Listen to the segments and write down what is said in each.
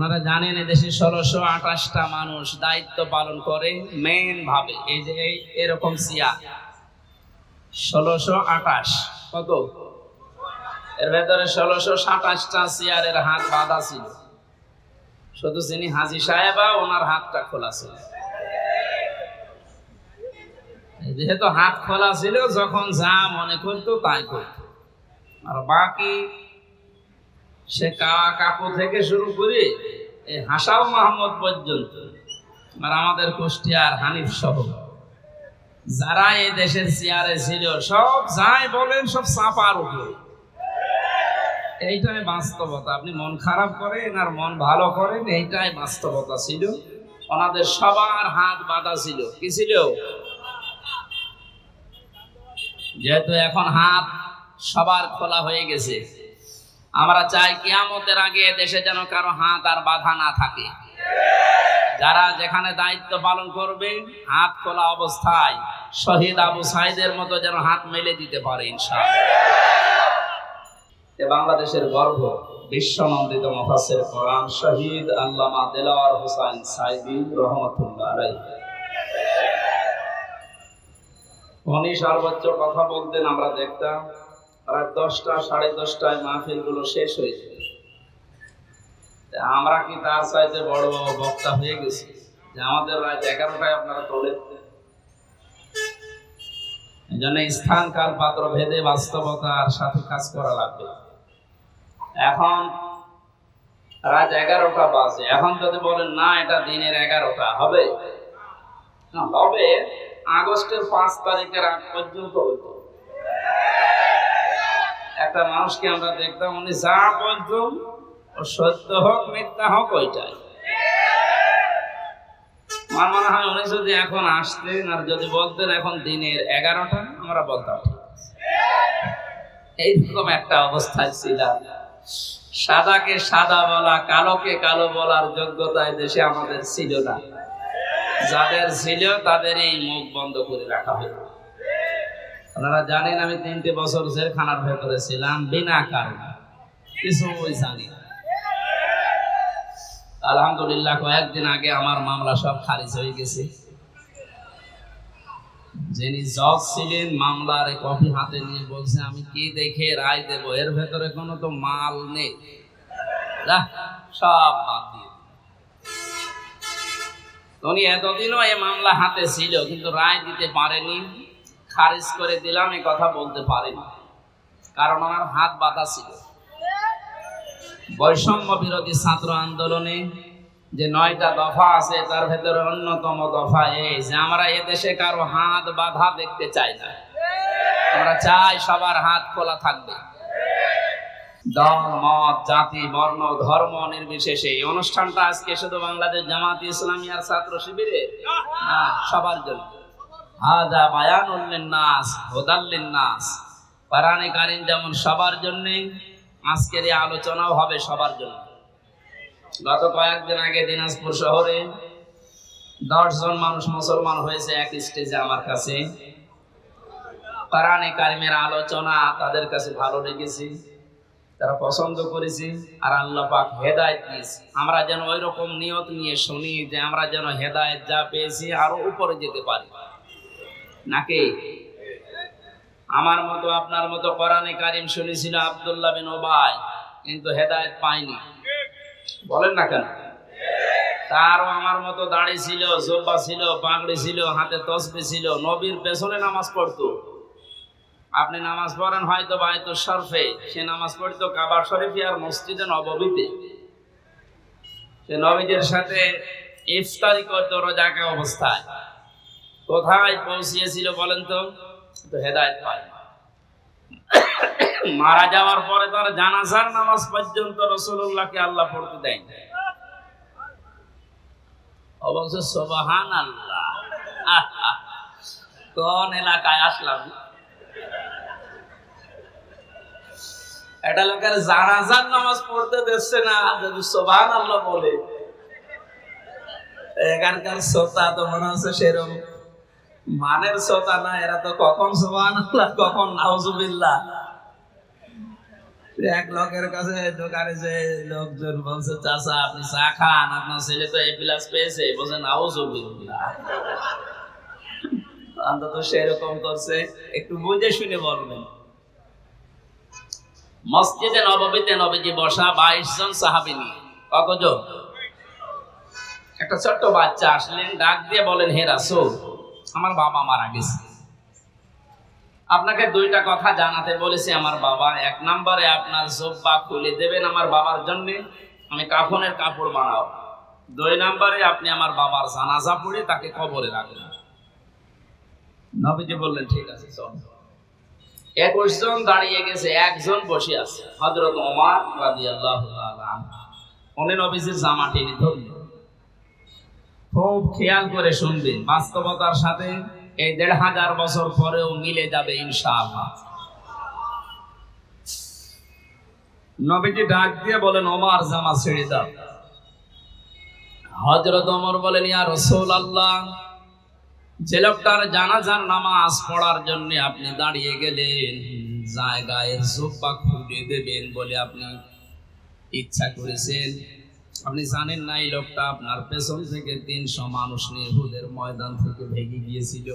আপনারা জানেন এদেশে ষোলোশো আঠাশটা মানুষ দায়িত্ব পালন করে মেন ভাবে এই যে এরকম সিয়া। ষোলোশো আঠাশ। কত? এর ভেতরে ষোলোশো সাতাশটা চেয়ারের হাত বাঁধা ছিল। শুধু যিনি হাজি সাহেবা, ওনার হাতটা খোলা ছিল। যেহেতু হাত খোলা ছিল, যখন যা মনে করতো তাই করতো। আর বাকি সে কাওয়া কাপু থেকে শুরু করে এই হাসাও মাহমুদ পর্যন্ত। আর আমাদের কুষ্টিয়ার হানিফ সহ যারা এই দেশের চেয়ারে ছিল, সব যাই বলেন, সব চাপার উপরে। এইটাই বাস্তবতা। আপনি মন খারাপ করেন আর মন ভালো করেন, এইটাই বাস্তবতা ছিল। ওনাদের সবার হাত বাঁধা ছিল। কি ছিল? যেহেতু এখন হাত সবার খোলা হয়ে গেছে আমরা চাই কিয়ামতের আগে দেশে যেন কারও হাত আর বাধা না থাকে। যারা যেখানে দায়িত্ব পালন করবে, হাত খোলা অবস্থায় শহীদ আবু সাইদের মতো যেন হাত মেলে দিতে পারে ইনশাআল্লাহ। বাংলাদেশের গর্ব, বিশ্বনন্দিত মফাসের কোরআন শহীদ আল্লামা দেলাওয়ার হোসাইন সাইদি রহমতুল্লাহ আলাইহি। উনি সর্বোচ্চ কথা বলতেন, আমরা দেখতাম রাত দশটা, সাড়ে দশটায় মাহফিলগুলো শেষ হয়ে তা আমরা কি তার চাইতে বড় বড় বক্তা হয়ে গেছি? যে আমাদের রাত এগারোটায় আপনারা তোলেন। এই জন্য স্থান, কাল, পাত্র, ভেদে বাস্তবতার সাথে কাজ করা লাগবে। এখন রাত এগারোটা বাজে। এখন যদি বলেন, না, এটা দিনের এগারোটা, হবে? হবে। আগস্টের পাঁচ তারিখের আগ পর্যন্ত হতো একটা মানুষকে আমরা দেখতাম, উনি যা বলতো, ও সত্য হোক, মিথ্যা হোক, ওইটাই। আমার মনে হয় উনি যদি এখন আসতেন আর যদি বলতেন এখন দিনের এগারোটা, আমরা বলতাম এইরকম একটা অবস্থায় ছিলাম। সাদাকে সাদা বলা, কালোকে কালো বলার যোগ্যতায় দেশে আমাদের ছিল না। যাদের ছিল তাদের এই মুখ বন্ধ করে রাখা হতো আপনারা জানেন, আমি তিনটে বছর জেলখানার ভেতরে ছিলাম, বিনা কারণে। কিছু জানি আলহামদুলিল্লাহ কয়েকদিন আগে আমার মামলা সব খারিজ হয়ে গেছে। যিনি জজ ছিলেন, মামলার কপি হাতে নিয়ে বলছে, আমি কি দেখে রায় দেব? এর ভেতরে কোনো তো মাল নেই। সব বাদ দিয়ে উনি এতদিনও এ মামলা হাতে ছিল, কিন্তু রায় দিতে পারেনি। খারিজ করে দিলাম এই কথা বলতে পারেনি। কারণ আমার হাত বাঁধা ছিল। বৈষম্য বিরোধী ছাত্র আন্দোলনে যে নয়টা দফা আছে, তার ভেতরে অন্যতম দফা এই যে আমরা এদেশে কারও হাত বাধা দেখতে চাই না। আমরা চাই সবার হাত খোলা থাকবে। দল, মত, জাতি, বর্ণ, ধর্ম নির্বিশেষে এই অনুষ্ঠানটা আজকে শুধু বাংলাদেশ জামাত ইসলামিয়ার ছাত্র শিবিরে সবার জন্য। নাস নাস কারীম যেমন সবার জন্য, আজকের এই আলোচনাও হবে সবার জন্য। গত কয়েকদিন আগে দিনাজপুর শহরে দশ জন মানুষ মুসলমান হয়েছে এক স্টেজে আমার কাছে। কোরআনে কারিমের আলোচনা তাদের কাছে ভালো লেগেছে, তারা পছন্দ করেছে, আর আল্লাহ পাক হেদায়েত দিয়েছে। আমরা যেন ওই রকম নিয়ত নিয়ে শুনি যে আমরা যেন হেদায়েত যা পেয়েছি আরও উপরে যেতে পারি। নাকি? আমার মতো, আপনার মতো কোরআনে কারিম শুনেছিল আব্দুল্লাহ বিন ওবাই, কিন্তু হেদায়েত পায়নি। বলেন না কেন? তারও আমার মতো দাড়ি ছিল, জোব্বা ছিল, পাগড়ি ছিল, হাতে তসবি ছিল, নবীর পেছনে নামাজ পড়তো। আপনি নামাজ পড়েন হয়তো বায়তো শরফে, সে নামাজ পড়তো কাবার শরীফে আর মসজিদে নববীতে। সে নবীদের সাথে ইফতারি করতো রোজাকে অবস্থায়। কোথায় পৌঁছিয়েছিল বলেন তো? তো হেদায়ত পায়। মারা যাওয়ার পরে তার জানাজার নামাজ পর্যন্ত রসুল্লাহকে আল্লাহ পড়তে দেয় অবশ্য সোবাহান আল্লাহ কোন এলাকায় আসলাম? একটা লোকের জানাজার নামাজ পড়তে দিচ্ছে না, যদি সোবাহান আল্লাহ বলে। এখানকার শ্রোতা তো মনে হচ্ছে সেরকম মানের শ্রোতা না, এরা তো কখন সোবাহান কখন নাউজুবিল্লাহ। এক লোকের কাছে দোকানে যে লোকজন বলছে আপনি চা খান, আপনার ছেলে তো এ প্লাস পেয়েছে। বলছে অন্তত সেরকম করছে। একটু বুঝে শুনে বলবেন। মসজিদে নববীতে নবীজি বসা বাইশ জন সাহাবি নিয়ে। কতজন? একটা ছোট্ট বাচ্চা, আসলেন, ডাক দিয়ে বলেন, হে রাসূল আমার বাবা মারা গেছে। আপনাকে দুইটা কথা জানাতে বলেছি, আমার বাবা। এক নম্বরে আপনার জব্বা খুলে দেবেন আমার বাবার জন্য, আমি কাফনের কাপড় বানাও দুই নম্বরে আপনি আমার বাবার জানাজা পড়ে তাকে কবরে রাখবেন। নবীজি বললেন, ঠিক আছে, চল। একুশ জন দাঁড়িয়ে গেছে, একজন বসে আছে হজরত ওমার তাআলা আনহু। উনি নবীজির জামা টেনে ধরলেন। খুব খেয়াল করে শুনবেন বাস্তবতার সাথে এই দেড় হাজার বছর পরেও মিলে যাবে ইনশাআল্লাহ। নবীজি ডাক দিয়ে বলেন, ওমার, জামা ছেড়ে দাও। হজরত ওমর বলেন, ইয়া রসুল আল্লাহ যে লোকটার জানাজার নামাজ পড়ার জন্য আপনি দাঁড়িয়ে গেলেন, জায়গায় জোব্বা খুলে দেবেন বলে আপনি ইচ্ছা করেছেন। আপনি জানেন না, এই লোকটা আপনার পেছন থেকে তিনশো মানুষ নিয়ে হুদের ময়দান থেকে ভেঙে গিয়েছিল।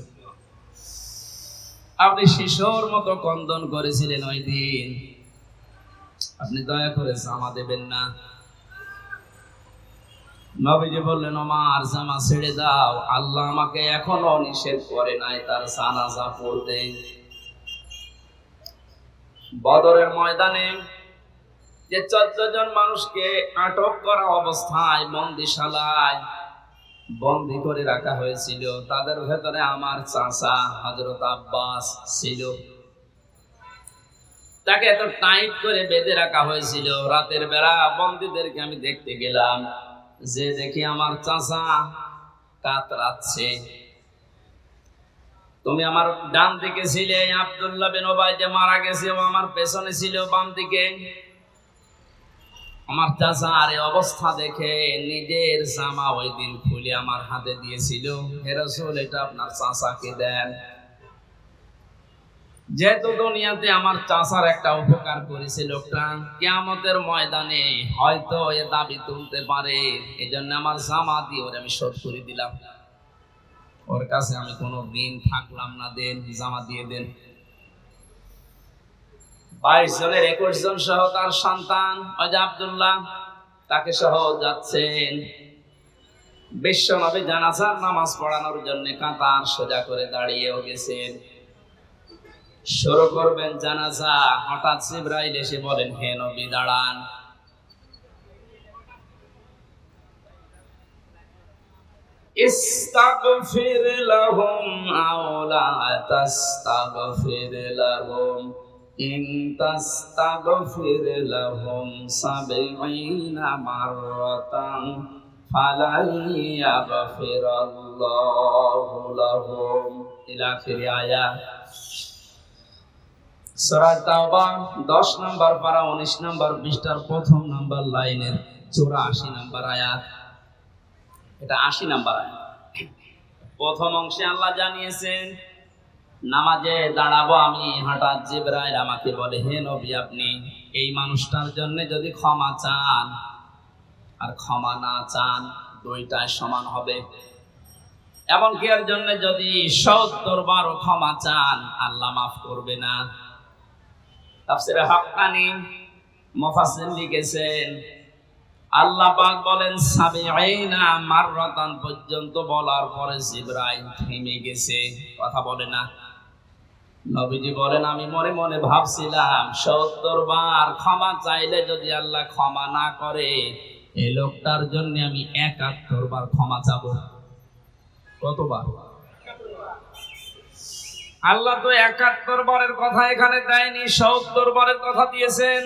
আপনি শিশোর মতো কন্দন করেছিলেন ওই দিন। আপনি দয়া করে জামা দেবেন না। নবীজি বললেন আমার জামা ছেড়ে দাও। আল্লাহ আমাকে এখনও নিষেধ করে নাই, তার জানাজা পড়তে। বদরের ময়দানে যে চোদ্দ জন মানুষকে আটক করা অবস্থায় বন্দিশালায় বন্দি করে রাখা হয়েছিল, তাদের ভেতরে আমার চাচা হজরত আব্বাস ছিল। তাকে এত টাইট করে বেঁধে রাখা হয়েছিল। রাতের বেলা বন্দীদেরকে আমি দেখতে গেলাম, যে দেখি আমার চাচা কাতরাচ্ছে। তুমি আমার ডান দিকে ছিলে, আব্দুল্লাহ বিন ওবাই যে মারা গেছে ও আমার পেছনে ছিল, বাম দিকে। আমার চাচা আর অবস্থা দেখে নিজের জামা ওই দিন খুলে আমার হাতে দিয়েছিল। হেরসুল এটা আপনার চাচাকে দেন। যেহেতু দুনিয়াতে আমার চাচার একটা উপকার করেছে লোকটা, কেয়ামতের ময়দানে হয়তো এ দাবি তুলতে পারে। এই জন্য আমার জামা দিয়ে ওর আমি শোধ করে দিলাম। ওর কাছে আমি কোনো দিন থাকলাম না, দেন জামা দিয়ে দেন। বাইশ জনের একুশ জন সহ তার সন্তান অজা আবদুল্লাহ, তাকে সহ যাচ্ছেন। বিশ্বনবী জানাজার নামাজ পড়ানোর জন্য কাতার সোজা করে দাঁড়িয়েও গেছেন। শুরু করবেন জানাজা। হঠাৎ জিব্রাইল এসে বলেন, হে নবী, দাঁড়ান। ইস্তাগফির লাহুম আওলা তাস্তাগফির লাহুম। إن تستغفر لهم سبعين مرة فلن يغفر الله لهم إلى آخر آية সূরা তাওবা 10 নম্বর পারা 19 নম্বর পৃষ্ঠার প্রথম নাম্বার লাইনের 84 নম্বর আয়াত এটা 80 নম্বর আয়াত প্রথম অংশে আল্লাহ জানিয়েছেন নামাজে দাঁড়াবো আমি, হঠাৎ জিব্রাইল আমাকে বলে, হে নবী, আপনি এই মানুষটার জন্য যদি ক্ষমা চান, আর ক্ষমা না চান, দুইটাই সমান হবে। এমনকি এর জন্য যদি সত্তর বারো ক্ষমা চান, আল্লাহ মাফ করবে না। তাফসিরে হক্কানি মুফাসসির লিখেছেন, আল্লাহ পাক বলেন, সাবিঈনা মাররাতান পর্যন্ত বলার পরে জিবরাইল থেমে গেছে। কথা বলে না। নবীজি বলেন, আমি মনে মনে ভাবছিলাম, সত্তর বার ক্ষমা চাইলে যদি আল্লাহ ক্ষমা না করে এই লোকটার জন্য আমি একাত্তর বার ক্ষমা চাবো। কতবার? আল্লাহ তো একাত্তর বারের কথা এখানে দেয়নি, সত্তর বারের কথা দিয়েছেন।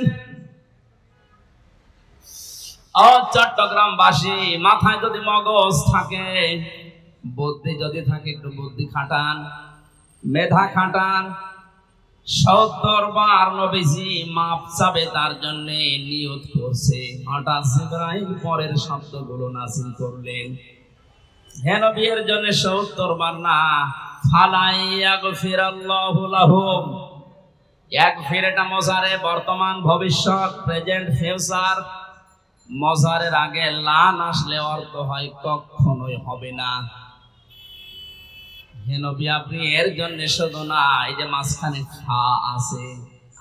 চট্টগ্রাম চট্টগ্রামবাসী, মাথায় যদি মগজ থাকে, বুদ্ধি যদি থাকে, একটু বুদ্ধি খাটান। মেধা খাটান। সত্তর বার নবীজি মাপ চাবে তার জন্য নিয়ত করছে। হঠাৎ ইব্রাহিম পরের শব্দগুলো নাসিল করলেন। জন্য সত্তর বার না। এক ফিরেটা মজারে বর্তমান ভবিষ্যৎ, প্রেজেন্ট, ফিউচার। মজারের আগে লান আসলে অর্থ হয় কখনোই হবে না। আপনি এর জন্য না, এই যে মাঝখানে আছে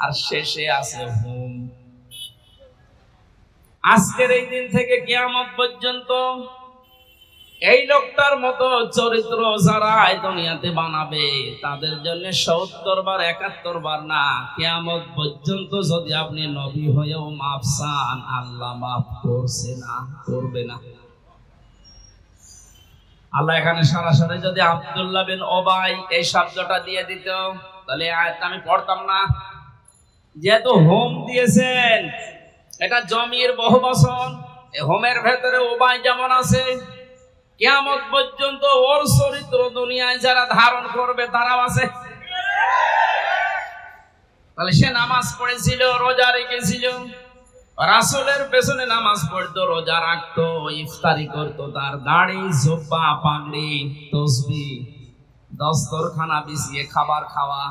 আর শেষে আছে হুম। আজকের এই দিন থেকে কিয়ামত পর্যন্ত এই লোকটার মতো চরিত্র যারা দুনিয়াতে বানাবে, তাদের জন্য সত্তর বার, একাত্তর বার না, কেয়ামত পর্যন্ত যদি আপনি নবী হয়েও মাফ চান, আল্লাহ মাফ করছে না, করবে না। আল্লাহ এখানে সরাসরি যদি আব্দুল্লাহ বিন ওবাই এই শব্দটা দিয়ে দিত, তাহলে এই আয়াতটা আমি পড়তাম না। যেহেতু হোম দিয়েছেন, এটা জমির বহু এই হোমের ভেতরে ওবাই যেমন আছে, কিয়ামত পর্যন্ত ওর চরিত্র দুনিয়ায় যারা ধারণ করবে, তারাও আছে। তাহলে সে নামাজ পড়েছিল, রোজা রেখেছিল। রাসুলের পেছনে নামাজ পড়তো, রোজা রাখতো, ইফতারি করতো, তার দাড়ি জোব্বা পাগড়ি, তসবি, দস্তরখানা বিছিয়ে খাবার খাওয়া,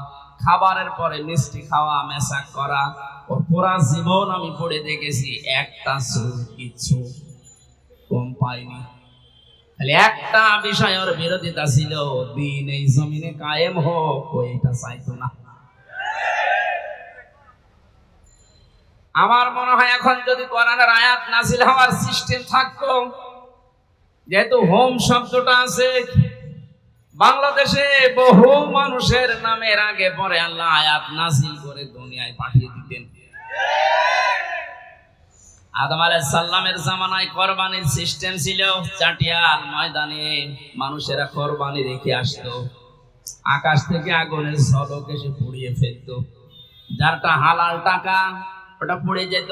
খাবারের পরে মিষ্টি খাওয়া, মেশাক করা। ওর পুরা জীবন আমি পড়ে দেখেছি, একটা চুল কিচ্ছু কম পাইনি। খালি একটা বিষয় ওর বিরোধিতা ছিল, দিন এই জমিনে কায়েম হোক, ও এটা চাইতো না। আমার মনে হয় এখন যদি কোরআনের আয়াত নাজিল হওয়ার সিস্টেম থাকতো, যেহেতু হোম শব্দটা আছে, বাংলাদেশে বহু মানুষের নামের আগে পরে আল্লাহ আয়াত নাজিল করে দুনিয়ায় পাঠিয়ে দিতেন। আদম আলাইহিস সালামের জামানায় কোরবানির সিস্টেম ছিল, চাটিয়াল ময়দানে মানুষেরা কোরবানি রেখে আসতো। আকাশ থেকে আগুনের ঝলক এসে পুড়িয়ে ফেলতো। যারটা হালাল টাকা ওটা পড়ে যেত।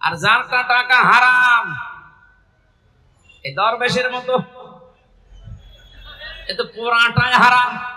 আর যারটা টাকা হারাম। এই দরবেশের মতো। এ তো পুরাটাই হারাম।